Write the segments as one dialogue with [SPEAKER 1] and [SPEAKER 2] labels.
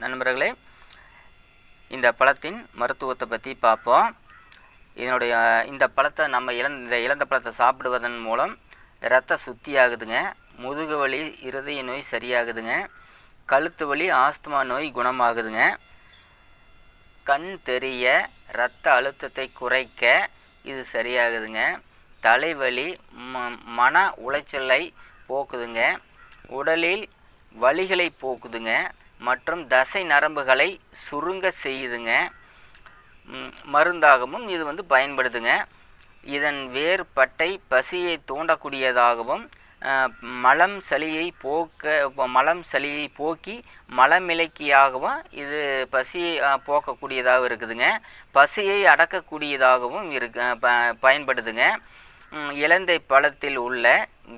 [SPEAKER 1] நண்பர்களே இந்த பழத்தின் மருத்துவத்தை பற்றி பார்ப்போம். இதனுடைய இந்த பழத்தை நம்ம இழந்த இந்த இழந்த பழத்தை சாப்பிடுவதன் மூலம் இரத்த சுத்தி ஆகுதுங்க. முதுகு வலி இருதய நோய் சரியாகுதுங்க. கழுத்து வலி ஆஸ்துமா நோய் குணமாகுதுங்க. கண் தெரிய இரத்த அழுத்தத்தை குறைக்க இது சரியாகுதுங்க. தலைவலி ம மன உளைச்சலை போக்குதுங்க. உடலில் வலிகளை போக்குதுங்க. மற்றும் தசை நரம்புகளை சுருங்க செய்யுதுங்க. மருந்தாகவும் இது வந்து பயன்படுதுங்க. இதன் வேர் பட்டை பசியை தூண்டக்கூடியதாகவும் மலம் சளியை போக்க மலம் சளியை போக்கி மலமிளக்கியாகவும் இது பசியை போக்கக்கூடியதாக போக்கக்கூடியதாகவும் இருக்குதுங்க. பசியை அடக்கக்கூடியதாகவும் இருக்கு ப பயன்படுதுங்க. இலந்தை பழத்தில் உள்ள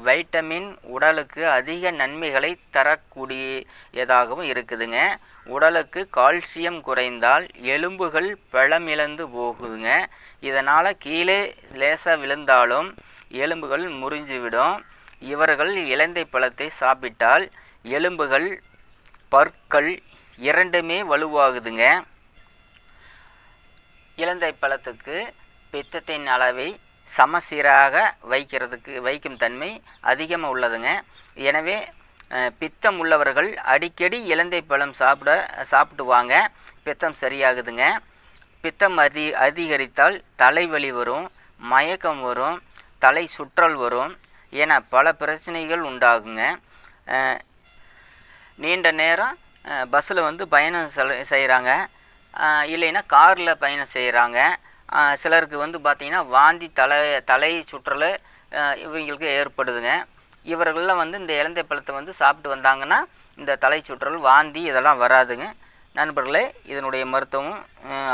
[SPEAKER 1] வைட்டமின் உடலுக்கு அதிக நன்மைகளை தரக்கூடியதாகவும் இருக்குதுங்க. உடலுக்கு கால்சியம் குறைந்தால் எலும்புகள் பழமிழந்து போகுதுங்க. இதனால் கீழே லேசாக விழுந்தாலும் எலும்புகள் முறிஞ்சுவிடும். இவர்கள் இலந்தை பழத்தை சாப்பிட்டால் எலும்புகள் பற்கள் இரண்டுமே வலுவாகுதுங்க. இலந்தை பழத்துக்கு பித்தத்தின் அளவை சமசீராக வைக்கிறதுக்கு வைக்கும் தன்மை அதிகமாக உள்ளதுங்க. எனவே பித்தம் உள்ளவர்கள் அடிக்கடி இலந்தை பழம் சாப்பிட சாப்பிட்டு வாங்க பித்தம் சரியாகுதுங்க. பித்தம் அதி அதிகரித்தால் தலைவலி வரும் மயக்கம் வரும் தலை சுற்றல் வரும் என பல பிரச்சனைகள் உண்டாகுங்க. நீண்ட நேரம் பஸ்ஸில் வந்து பயணம் செல செய்கிறாங்க. இல்லைன்னா காரில் பயணம் செய்கிறாங்க. சிலருக்கு வந்து பார்த்திங்கன்னா வாந்தி தலை தலை சுற்றல் இவங்களுக்கு ஏற்படுதுங்க. இவர்கள்லாம் வந்து இந்த இலந்தை பழத்தை வந்து சாப்பிட்டு வந்தாங்கன்னா இந்த தலை சுற்றல் வாந்தி இதெல்லாம் வராதுங்க. நண்பர்களே இதனுடைய மருத்துவம்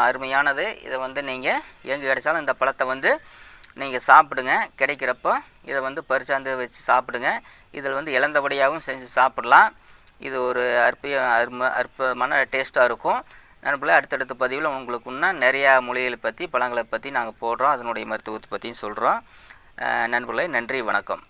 [SPEAKER 1] அருமையானது. இதை வந்து நீங்கள் எங்கே கிடைச்சாலும் இந்த பழத்தை வந்து நீங்கள் சாப்பிடுங்க. கிடைக்கிறப்போ இதை வந்து பறிச்சாந்து வச்சு சாப்பிடுங்க. இதில் வந்து இழந்தபடியாகவும் செஞ்சு சாப்பிடலாம். இது ஒரு அற்புத அரும அற்புதமான டேஸ்ட்டாக இருக்கும். நண்பர்களே அடுத்தடுத்த பதிவில் உங்களுக்கு இன்னும் நிறையா மொழிகளை பற்றி பழங்களை பற்றி நாங்கள் போடுறோம். அதனுடைய மருத்துவத்தை பற்றியும் சொல்கிறோம் நண்பர்களே நன்றி வணக்கம்.